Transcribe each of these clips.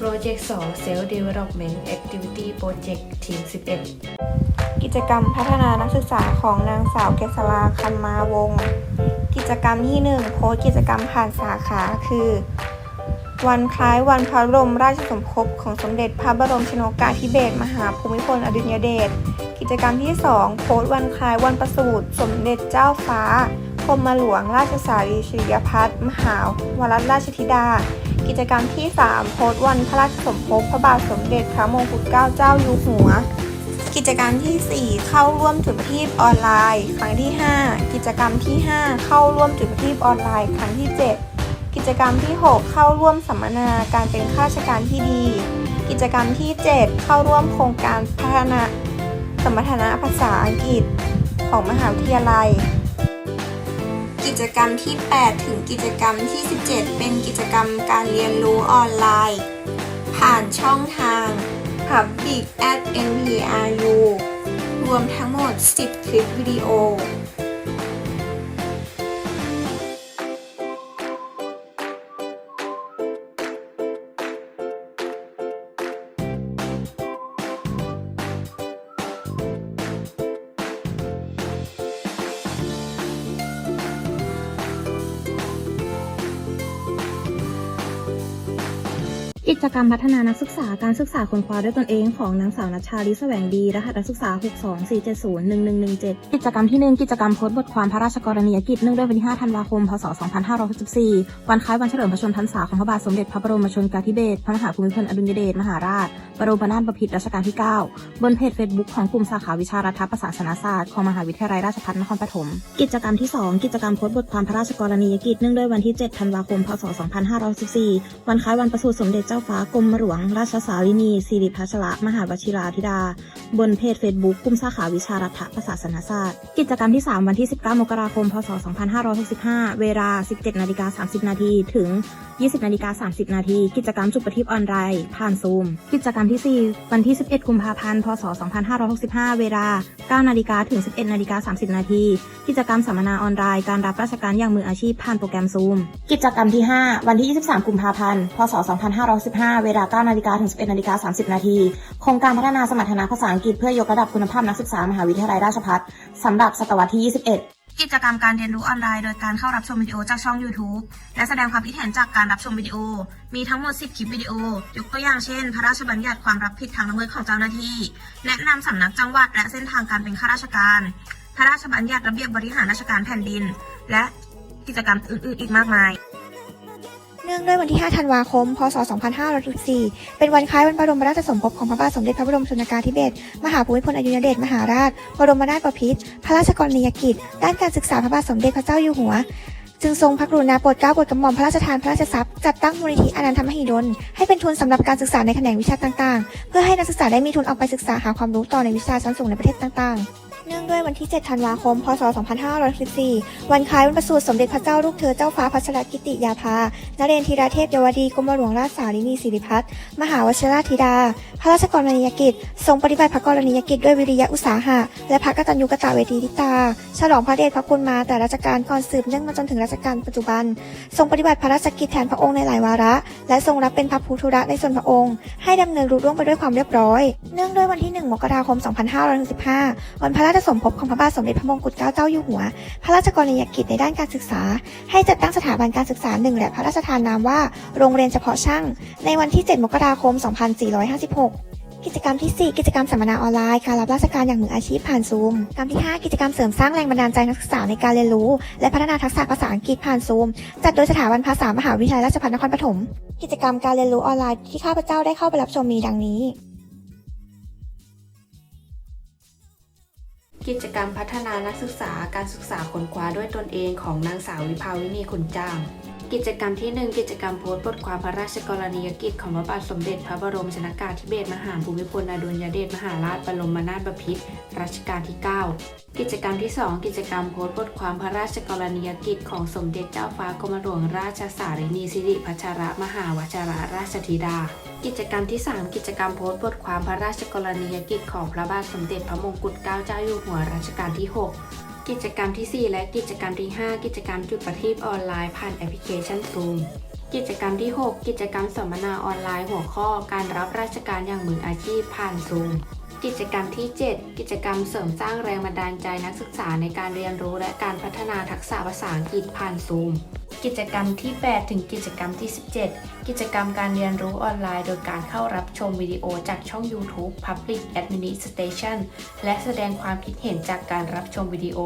Project 2 Self Development Activity Project Team 11 กิจกรรมพัฒนานักศึกษาของนางสาวเกษราคันมาวง กิจกรรมที่ 1 โพสกิจกรรมผ่านสาขาคือ วันคล้ายวันพระบรมราชสมภพของสมเด็จพระบรมชนกาธิเบศรมหาภูมิพลอดุลยเดช กิจกรรมที่ 2 โพสวันคล้ายวันประสูติสมเด็จเจ้าฟ้า รมหลวงราชสารีชิริยพัฒน์มหาวรราชธิดา กิจกรรมที่ 3 โพสต์วันพระราชสมภพพระบาทสมเด็จพระมงกุฎเกล้าเจ้าอยู่หัว กิจกรรมที่ 4 เข้าร่วมจุดประทีปออนไลน์ ครั้งที่ 5 กิจกรรมที่ 5 เข้าร่วมจุดประทีปออนไลน์ครั้งที่ 7 กิจกรรมที่ 6 เข้าร่วมสัมมนาการเป็นข้าราชการที่ดี กิจกรรมที่ 7 เข้าร่วมโครงการพัฒนาสมรรถนะภาษาอังกฤษของมหาวิทยาลัย กิจกรรมที่ 8 ถึงกิจกรรมที่ 17 เป็นกิจกรรมการเรียนรู้ออนไลน์ ผ่านช่องทาง Public at NPRU รวมทั้งหมด 10 คลิปวิดีโอ กิจกรรมพัฒนานักศึกษาการศึกษาค้นคว้าด้วยตนเองของนางสาวนัชชาลิแสวงดี รหัสนักศึกษา 624701117 กิจกรรมที่ 1 กิจกรรมโพสต์บทความพระราชกรณียกิจเนื่องด้วยวันที่ 5 ธันวาคม พศ 2564 วันคล้ายวันเฉลิมพระชนมพรรษาของพระบาทสมเด็จพระบรมชนกาธิเบศรพระมหาภูมิพลอดุลยเดชมหาราช บรมนาถบพิตรรัชกาลที่ 9 บนเพจ Facebook ของกลุ่มสาขาวิชารัฐประศาสนศาสตร์ของมหาวิทยาลัยราชภัฏนครปฐม กิจกรรมที่ 2 กิจกรรมโพสต์บทความพระราชกรณียกิจเนื่องด้วยวันที่ 7 ธันวาคม พศ 2514 วันคล้ายวันประสูติสมเด็จเจ้าฟ้ากรมหลวง ราชสารินีสิริพัชระ มหาวชิราธิดา บนเพจ Facebook กลุ่มสาขาวิชารัฐประศาสนศาสตร์ กิจกรรมที่ 3 วันที่ 19 มกราคม พศ 2565 เวลา 17นาฬิกา30 นาทีถึง 20นาฬิกา30 นาทีกิจกรรมจุดประทีปออนไลน์ผ่านซูม กิจกรรมที่ 4 วันที่ 11 กุมภาพันธ์ พศ 2565 เวลา 9นาฬิกาถึง 11นาฬิกา30 นาทีกิจกรรมสัมมนาออนไลน์การรับราชการอย่างมืออาชีพผ่านโปรแกรมซูม กิจกรรมที่ 5 วันที่ 23 กุมภาพันธ์ พศ2565เวลา9นาฬิกาถึง 11นาฬิกา30 นาที โครงการพัฒนาสมรรถนะภาษาอังกฤษเพื่อยกระดับคุณภาพนักศึกษามหาวิทยาลัยราชภัฏสำหรับศตวรรษที่ 21กิจกรรมการเรียนรู้ออนไลน์โดยการเข้ารับชมวิดีโอจากช่อง YouTube และแสดงความคิดเห็นจากการรับชมวิดีโอ มีทั้งหมด 10 คลิปวิดีโอ ยกตัวอย่างเช่น พระราชบัญญัติความรับผิดทางละเมิดของเจ้าหน้าที่ แนะนำสำนักจังหวัดและเส้นทางการเป็นข้าราชการ พระราชบัญญัติระเบียบ บริหารราชการแผ่นดิน และกิจกรรมอื่นๆ อีกมากมาย เนื่องด้วยวันที่ 5 ธันวาคม พศ 2514เป็นวันคล้ายวันบรมราชสมภพของพระบาทสมเด็จพระบรมชนกาธิเบศร มหาภูมิพลอดุลยเดช มหาราช บรมนาถบพิตร พระราชกรณียกิจ ด้านการศึกษาพระบาทสมเด็จพระเจ้าอยู่หัว จึงทรงพระกรุณาโปรดเกล้าโปรดกระหม่อมพระราชทานพระราชทรัพย์จัดตั้งมูลนิธิอนันทมหิดล ให้เป็นทุนสำหรับการศึกษาในแขนงวิชาต่างๆ เพื่อให้นักศึกษาได้มีทุนออกไปศึกษาหาความรู้ต่อในวิชาชั้นสูงในประเทศต่างๆ เนื่องด้วยวันที่ 7 ธันวาคม พศ 2514 วันคล้ายวันประสูติสมเด็จพระเจ้าลูกเธอเจ้าฟ้าพัชรกิติยาภา นเรนทีราเทพเยาวดีกรมหลวงราชสารินีสิริพัฒน์มหาวชิราธิดา พระราชกรณียกิจ ทรงปฏิบัติพระกรณียกิจด้วยวิริยะอุตสาหะ และพระกตัญญูกตเวทีทิตา ฉลองพระเดชพระคุณมาแต่ราชการก่อนสืบเนื่องมาจนถึงราชการปัจจุบัน ทรงปฏิบัติพระราชกิจแทนพระองค์ในหลายวาระ และทรงรับเป็นพระภูธุระในส่วนพระองค์ ให้ดำเนินรุล่วงไปด้วยความเรียบร้อย เนื่องด้วยวันที่ 1 มกราคม 2565 วันพระราชสมภพของพระบาทสมเด็จพระมงกุฎเกล้าเจ้าอยู่หัว พระราชกรณียกิจในด้านการศึกษา ให้จัดตั้งสถาบันการศึกษาหนึ่งและพระราชทานนามว่า โรงเรียนเฉพาะช่าง ในวันที่ 7 มกราคม 2456กิจกรรมที่ 4 กิจกรรมสัมมนาออนไลน์การรับราชการอย่างมืออาชีพผ่านซูมกรรมที่ 5 กิจกรรมเสริมสร้างแรงบันดาลใจนักศึกษาในการเรียนรู้ และพัฒนาทักษะภาษาอังกฤษผ่านซูม จัดโดยสถาบันภาษามหาวิทยาลัยราชภัฏนครปฐม กิจกรรมการเรียนรู้ออนไลน์ที่ข้าพเจ้าได้เข้าไปรับชมมีดังนี้ กิจกรรมพัฒนานักศึกษาการศึกษาค้นคว้าด้วยตนเองของนางสาววิภาวินีขุนจ้าง กิจกรรมที่ 1 กิจกรรมโพสต์บทความพระราชกรณียกิจของพระบาทสมเด็จพระบรมชนกาธิเบศรมหาภูมิพลอดุลยเดชมหาราชบรมนาถบพิตรรัชกาลที่ 9 กิจกรรมที่ 2 กิจกรรมโพสต์บทความพระราชกรณียกิจของสมเด็จเจ้าฟ้ากรมหลวงราชสารินีสิริพัชรมหาวชรราชธิดา กิจกรรมที่ 3 กิจกรรมโพสต์บทความพระราชกรณียกิจของพระบาทสมเด็จพระมงกุฎเกล้าเจ้าอยู่หัวรัชกาลที่ 6 กิจกรรมที่ 4 และกิจกรรมที่ 5 กิจกรรมจุดประทีปออนไลน์ผ่านแอปพลิเคชัน Zoom กิจกรรมที่ 6 กิจกรรมสัมมนาออนไลน์หัวข้อการรับราชการอย่างมืออาชีพผ่านซูม กิจกรรมที่ 7 กิจกรรมเสริมสร้างแรงบันดาลใจนักศึกษาในการเรียนรู้และการพัฒนาทักษะภาษาอังกฤษผ่านซูม กิจกรรมที่ 8 ถึงกิจกรรมที่ 17 กิจกรรมการเรียนรู้ออนไลน์ โดยการเข้ารับชมวิดีโอจากช่อง YouTube Public Administration และแสดงความคิดเห็นจากการรับชมวิดีโอ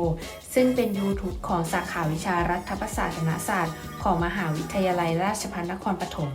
ซึ่งเป็น YouTube ของสาขาวิชารัฐประศาสนศาสตร์ ของมหาวิทยาลัยราชภัฏนครปฐม